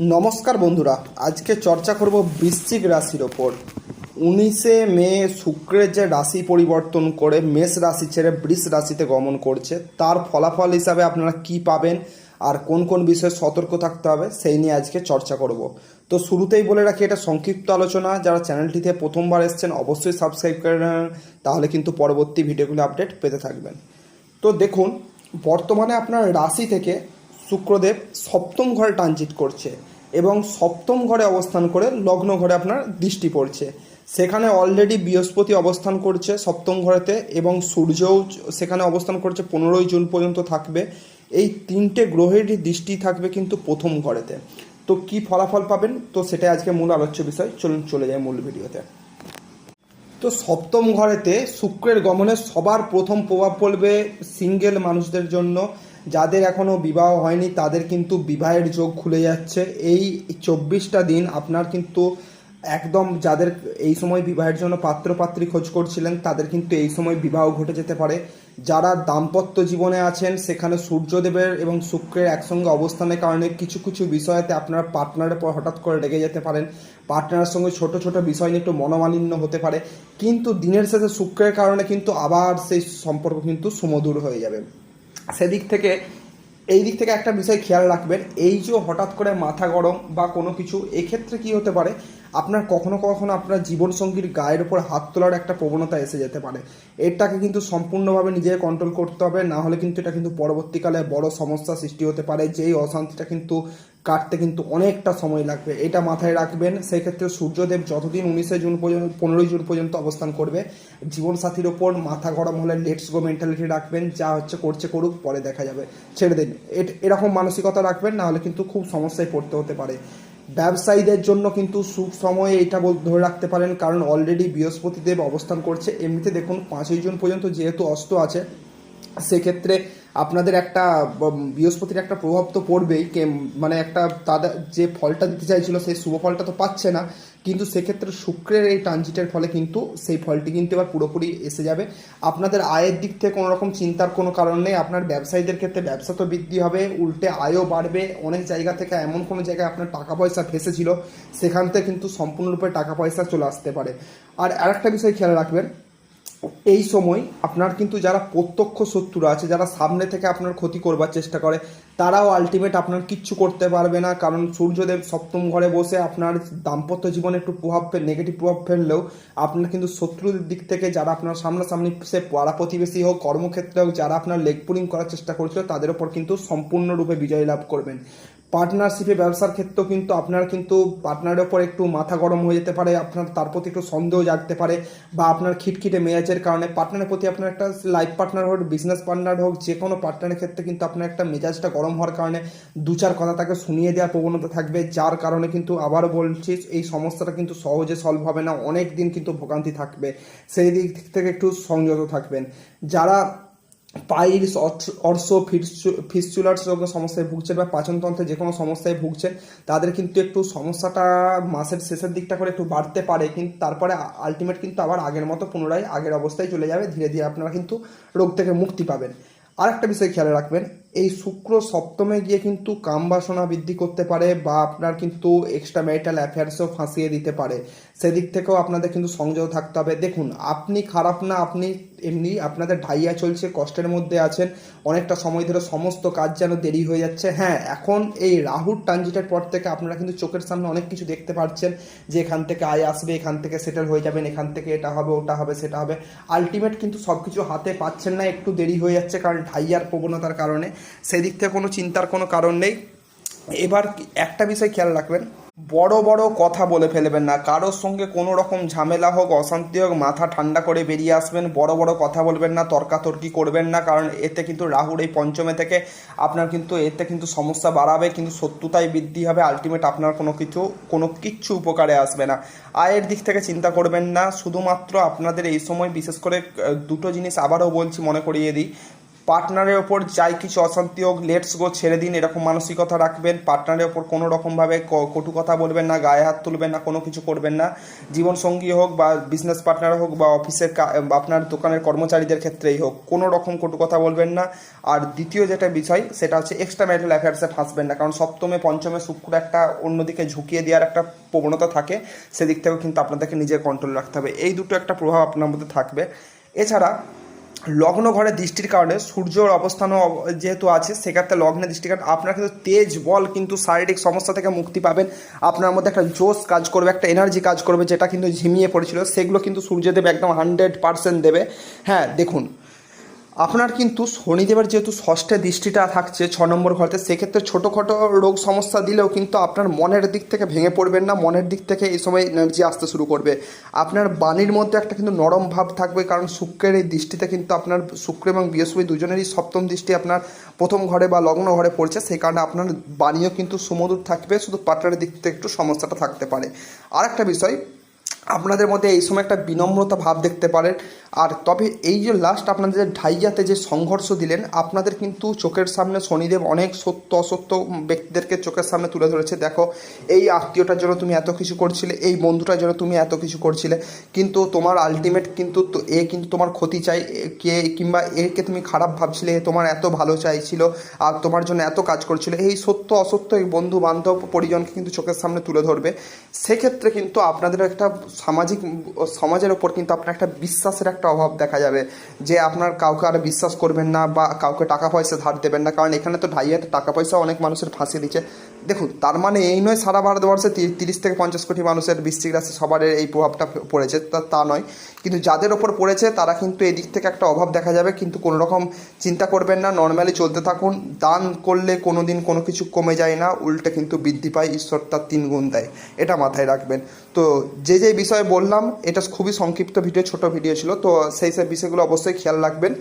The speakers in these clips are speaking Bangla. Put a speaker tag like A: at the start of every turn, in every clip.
A: নমস্কার বন্ধুরা, আজকে চর্চা করব বৃশ্চিক রাশির ওপর। উনিশে মে শুক্রের যে রাশি পরিবর্তন করে মেষ রাশি ছেড়ে বৃষ রাশিতে গমন করছে, তার ফলাফল হিসাবে আপনারা কি পাবেন আর কোন কোন বিষয়ে সতর্ক থাকতে হবে সেই নিয়ে আজকে চর্চা করব। তো শুরুতেই বলে রাখি, এটা সংক্ষিপ্ত আলোচনা। যারা চ্যানেলটিতে প্রথমবার এসছেন, অবশ্যই সাবস্ক্রাইব করে নেন তাহলে কিন্তু পরবর্তী ভিডিওগুলো আপডেট পেতে থাকবেন। তো দেখুন, বর্তমানে আপনার রাশি থেকে শুক্রদেব সপ্তম ঘরে ট্রানজিট করছে এবং সপ্তম ঘরে অবস্থান করে লগ্ন ঘরে আপনার দৃষ্টি পড়ছে। সেখানে অলরেডি বৃহস্পতি অবস্থান করছে সপ্তম ঘরেতে এবং সূর্যও সেখানে অবস্থান করছে, পনেরোই জুন পর্যন্ত থাকবে। এই তিনটে গ্রহেরই দৃষ্টি থাকবে কিন্তু প্রথম ঘরেতে। তো কি ফলাফল পাবেন? তো সেটাই আজকে মূল আলোচ্য বিষয়। চলুন চলে যায় মূল ভিডিওতে। তো সপ্তম ঘরেতে শুক্রের গমনে সবার প্রথম প্রভাব পড়বে সিঙ্গেল মানুষদের জন্য। যাদের এখনও বিবাহ হয়নি, তাদের কিন্তু বিবাহের যোগ খুলে যাচ্ছে। এই চব্বিশটা দিন আপনার কিন্তু একদম যাদের এই সময় বিবাহের জন্য পাত্রপাত্রী খোঁজ করছিলেন, তাদের কিন্তু এই সময় বিবাহ ঘটে যেতে পারে। যারা দাম্পত্য জীবনে আছেন, সেখানে সূর্যদেবের এবং শুক্রের একসঙ্গে অবস্থানের কারণে কিছু কিছু বিষয়তে আপনার পার্টনারের পর হঠাৎ করে রেগে যেতে পারেন। পার্টনারের সঙ্গে ছোট ছোট বিষয় নিয়ে একটু মনোমালিন্য হতে পারে। কিন্তু দিনের শেষে শুক্রের কারণে কিন্তু আবার সেই সম্পর্ক কিন্তু সুমধুর হয়ে যাবে। সেদিক থেকে, এই দিক থেকে একটা বিষয় খেয়াল রাখবেন, এই যে হঠাৎ করে মাথা গরম বা কোনো কিছু, এক্ষেত্রে কি হতে পারে? আপনার কখনো কখনো আপনার জীবনসঙ্গীর গায়ের উপর হাত তোলার একটা প্রবণতা এসে যেতে পারে। এটাকে কিন্তু সম্পূর্ণভাবে নিজেকে কন্ট্রোল করতে হবে, না হলে কিন্তু এটা কিন্তু পরবর্তীকালে বড় সমস্যা সৃষ্টি হতে পারে, যেই অশান্তিটা কিন্তু কাটতে কিন্তু অনেকটা সময় লাগবে। এটা মাথায় রাখবেন সেক্ষেত্রে সূর্যদেব যতদিন উনিশে জুন পর্যন্ত, পনেরোই জুন পর্যন্ত অবস্থান করবে, জীবনসাথীর ওপর মাথা গরম হলে লেটস গো মেন্টালিটি রাখবেন, যা হচ্ছে করছে করুক, পরে দেখা যাবে। ছেড়ে দিন। এরকম মানসিকতা রাখবেন, না হলে কিন্তু খুব সমস্যায় পড়তে হতে পারে। ব্যবসায়ীদের জন্য কিন্তু সুখ সময়ে এটা ধরে রাখতে পারেন, কারণ অলরেডি বৃহস্পতিদেব অবস্থান করছে। এমনিতে দেখুন, পাঁচই জুন পর্যন্ত যেহেতু অস্ত আছে সেক্ষেত্রে আপনাদের একটা বৃহস্পতির একটা প্রভাব তো পড়বেই মানে একটা তাদের যে ফলটা দিতে চাইছিল সেই শুভ ফলটা তো পাচ্ছে না, কিন্তু সেক্ষেত্রে শুক্রের এই ট্রানজিটের ফলে কিন্তু সেই ফলটি কিন্তু এবার পুরোপুরি এসে যাবে। আপনাদের আয়ের দিক থেকে কোনো রকম চিন্তার কোনো কারণ নেই, আপনার ব্যবসায়ীদের ক্ষেত্রে ব্যবসা তো বৃদ্ধি হবে, উল্টে আয়ও বাড়বে, অনেক জায়গা থেকে এমন কোনো জায়গায় আপনার টাকা পয়সা ফেসেছিল, সেখান থেকে কিন্তু সম্পূর্ণরূপে টাকা পয়সা চলে আসতে পারে। আর আরেকটা বিষয় খেয়াল রাখবেন এই সময় আপনার কিন্তু যারা প্রত্যক্ষ শত্রুরা আছে, যারা সামনে থেকে আপনার ক্ষতি করবার চেষ্টা করে, তারাও আলটিমেট আপনার কিচ্ছু করতে পারবে না। কারণ সূর্যদেব সপ্তম ঘরে বসে আপনার দাম্পত্য জীবনে একটু প্রভাব নেগেটিভ প্রভাব ফেললেও আপনার কিন্তু শত্রুদের দিক থেকে যারা আপনার সামনাসামনি সে পাড়া প্রতিবেশী হোক, কর্মক্ষেত্রে হোক, যারা আপনার লেগ পুলিং করার চেষ্টা করছিল, তাদের ওপর কিন্তু সম্পূর্ণরূপে বিজয় লাভ করবেন। পার্টনারশিপে ব্যবসার ক্ষেত্রেও কিন্তু আপনার কিন্তু পার্টনারের ওপর একটু মাথা গরম হয়ে যেতে পারে, আপনার তার প্রতি একটু সন্দেহ জাগতে পারে বা আপনার খিটখিটে মেজাজের কারণে পার্টনারের প্রতি আপনার একটা লাইফ পার্টনার হোক বিজনেস পার্টনার হোক, যে কোনো পার্টনারের ক্ষেত্রে কিন্তু আপনার একটা মেজাজটা গরম হওয়ার কারণে দু চার কথা তাকে শুনিয়ে দেওয়ার প্রবণতা থাকবে, যার কারণে কিন্তু আবারও বলছি এই সমস্যাটা কিন্তু সহজে সলভ হবে না, অনেক দিন কিন্তু ভোগান্তি থাকবে। সেই দিক থেকে একটু সংযত থাকবেন। যারা পাইলস অর্শ ফিস্চুলার সমস্যায় ভুগছেন বা পাচনতন্ত্রে যে কোনো সমস্যায় ভুগছেন, তাদের কিন্তু একটু সমস্যাটা মাসের শেষের দিকটা করে একটু বাড়তে পারে, কিন্তু তারপরে আলটিমেট কিন্তু আবার আগের মতো পুনরায় আগের অবস্থায় চলে যাবে, ধীরে ধীরে আপনারা কিন্তু রোগ থেকে মুক্তি পাবেন। আর একটা বিষয় খেয়াল রাখবেন এই শুক্র সপ্তমে গিয়ে কিন্তু কাম বাসনা বৃদ্ধি করতে পারে বা আপনার কিন্তু এক্সট্রা ম্যারিটাল অ্যাফেয়ার্সও ফাঁসিয়ে দিতে পারে। সেদিক থেকেও আপনাদের কিন্তু সংযত থাকতে হবে। দেখুন, আপনি খারাপ না, আপনি এমনি আপনাদের ঢাইয়া চলছে, কষ্টের মধ্যে আছেন, অনেকটা সময় ধরে সমস্ত কাজ যেন দেরি হয়ে যাচ্ছে। হ্যাঁ এখন এই রাহুর ট্রানজিটের পর থেকে আপনারা কিন্তু চোখের সামনে অনেক কিছু দেখতে পাচ্ছেন যে এখান থেকে আয় আসবে, এখান থেকে সেটেল হয়ে যাবেন, এখান থেকে এটা হবে, ওটা হবে, সেটা হবে। আলটিমেট কিন্তু সব কিছু হাতে পাচ্ছেন না, একটু দেরি হয়ে যাচ্ছে কারণ ঢাইয়ার প্রবণতার কারণে। সেদিক থেকে কোনো চিন্তার কোনো কারণ নেই। এবার একটা বিষয় খেয়াল রাখবেন, বড় বড় কথা বলে ফেলবেন না, কারোর সঙ্গে কোনো রকম ঝামেলা হোক, অশান্তি হোক, মাথা ঠান্ডা করে বেরিয়ে আসবেন, বড় বড় কথা বলবেন না, তর্কাতর্কি করবেন না, কারণ এতে কিন্তু রাহুর এই পঞ্চমে থেকে আপনার কিন্তু, এতে কিন্তু সমস্যা বাড়াবে, কিন্তু শত্রুতাই বৃদ্ধি হবে আলটিমেট আপনার কোনো কিছু, কোনো কিচ্ছু উপকারে আসবে না। আয়ের দিক থেকে চিন্তা করবেন না, শুধুমাত্র আপনাদের এই সময় বিশেষ করে দুটো জিনিস আবারও বলছি, মনে করিয়ে দিই। পার্টনারের ওপর যাই কিছু অশান্তি হোক লেটস গো ছেড়ে দিন, এরকম মানসিকতা রাখবেন। পার্টনারের ওপর কোনো রকমভাবে কটু কথা বলবেন না, গায়ে হাত তুলবেন না, কোনো কিছু করবেন না। জীবনসঙ্গী হোক বা বিজনেস পার্টনার হোক বা অফিসের আপনার দোকানের কর্মচারীদের ক্ষেত্রেই হোক, কোনো রকম কটু কথা বলবেন না। আর দ্বিতীয় যেটা বিষয়, সেটা হচ্ছে এক্সট্রা ম্যারিটাল অ্যাফেয়ার্সে ফাঁসবেন না। কারণ সপ্তমে, পঞ্চমে শুক্র একটা অন্যদিকে ঝুঁকিয়ে দেওয়ার একটা প্রবণতা থাকে, সেদিক থেকেও কিন্তু আপনাদেরকে নিজের কন্ট্রোল রাখতে হবে। এই দুটো একটা প্রভাব আপনার মধ্যে থাকবে। এছাড়া লগ্ন ঘরে দৃষ্টির কারণে সূর্যর অবস্থানও অব- যেহেতু আছে, সেক্ষেত্রে লগ্নে দৃষ্টির কারণে আপনার কিন্তু তেজ, বল কিন্তু শারীরিক সমস্যা থেকে মুক্তি পাবেন। আপনার মধ্যে একটা জোশ কাজ করবে, একটা এনার্জি কাজ করবে যেটা কিন্তু ঝিমিয়ে পড়েছিল, সেগুলো কিন্তু সূর্যদেব একদম হান্ড্রেড পার্সেন্ট দেবে। হ্যাঁ দেখুন আপনার কিন্তু শনিদেবের যেহেতু ষষ্ঠে দৃষ্টিটা থাকছে, ছ নম্বর ঘরতে, সেক্ষেত্রে ছোটোখাটো রোগ সমস্যা দিলেও কিন্তু আপনার মনের দিক থেকে ভেঙে পড়বেন না। মনের দিক থেকে এই সময় এনার্জি আসতে শুরু করবে। আপনার বাণীর মধ্যে একটা কিন্তু নরম ভাব থাকবে, কারণ শুক্রের এই দৃষ্টিতে কিন্তু আপনার শুক্র এবং বৃহস্পতি দুজনেরই সপ্তম দৃষ্টি আপনার প্রথম ঘরে বা লগ্ন ঘরে পড়ছে। সেই কারণে আপনার বাণীও কিন্তু সুমধুর থাকবে, শুধু পার্টনারের দিক থেকে একটু সমস্যাটা থাকতে পারে। আর একটা বিষয় আপনাদের মধ্যে এই সময় একটা বিনম্রতা ভাব দেখতে পারেন। আর তবে এই যে লাস্ট আপনাদের ঢাইয়াতে যে সংঘর্ষ দিলেন, আপনাদের কিন্তু চোখের সামনে শনিদেব অনেক সত্য অসত্য ব্যক্তিদেরকে চোখের সামনে তুলে ধরেছে। দেখো, এই আত্মীয়টার জন্য তুমি এত কিছু করছিলে, এই বন্ধুটার জন্য তুমি এত কিছু করছিলে, কিন্তু তোমার আলটিমেট কিন্তু এ কিন্তু তোমার ক্ষতি চাই, কে কিংবা একে তুমি খারাপ ভাবছিলে তোমার এত ভালো চাইছিল, আর তোমার জন্য এত কাজ করছিল। এই সত্য অসত্য এই বন্ধু বান্ধব পরিজনকে কিন্তু চোখের সামনে তুলে ধরবে। সেক্ষেত্রে কিন্তু আপনাদের একটা সামাজিক সমাজের ওপর কিন্তু আপনার একটা বিশ্বাসের একটা অভাব দেখা যাবে। যে আপনার কাউকে আর বিশ্বাস করবেন না বা কাউকে টাকা পয়সা ধার দেবেন না। কারণ এখানে তো ঢাইয়াতে টাকা পয়সা অনেক মানুষের ফাঁসিয়ে দিচ্ছে। দেখুন, তার মানে এই নয়, সারা ভারতবর্ষে তিরিশ থেকে পঞ্চাশ কোটি মানুষের বৃশ্চিক রাশি সবার এই প্রভাবটা পড়েছে। তা তা নয়। কিন্তু যাদের ওপর পড়েছে, তারা কিন্তু এদিক থেকে একটা অভাব দেখা যাবে। কিন্তু কোনো রকম চিন্তা করবেন না নর্মালি চলতে থাকুন। দান করলে কোনো দিন কোনো কিছু কমে যায় না, উল্টে কিন্তু বৃদ্ধি পায়, ঈশ্বর তার তিন গুণ দেয়। এটা মাথায় রাখবেন। তো যে যে বিষয়ে বললাম, এটা খুবই সংক্ষিপ্ত ভিডিও, ছোট ভিডিও ছিল, তো সেই সব বিষয়গুলো অবশ্যই খেয়াল রাখবেন।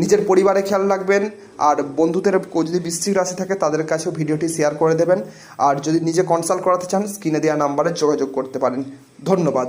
A: নিজের পরিবারে খেয়াল রাখবেন, আর বন্ধুদের যদি বৃশ্চিক রাশি থাকে, তাদের কাছেও ভিডিওটি শেয়ার করে দেবেন। আর যদি নিজে কনসাল্ট করাতে চান স্ক্রিনে দেওয়া নাম্বারে যোগাযোগ করতে পারেন। ধন্যবাদ।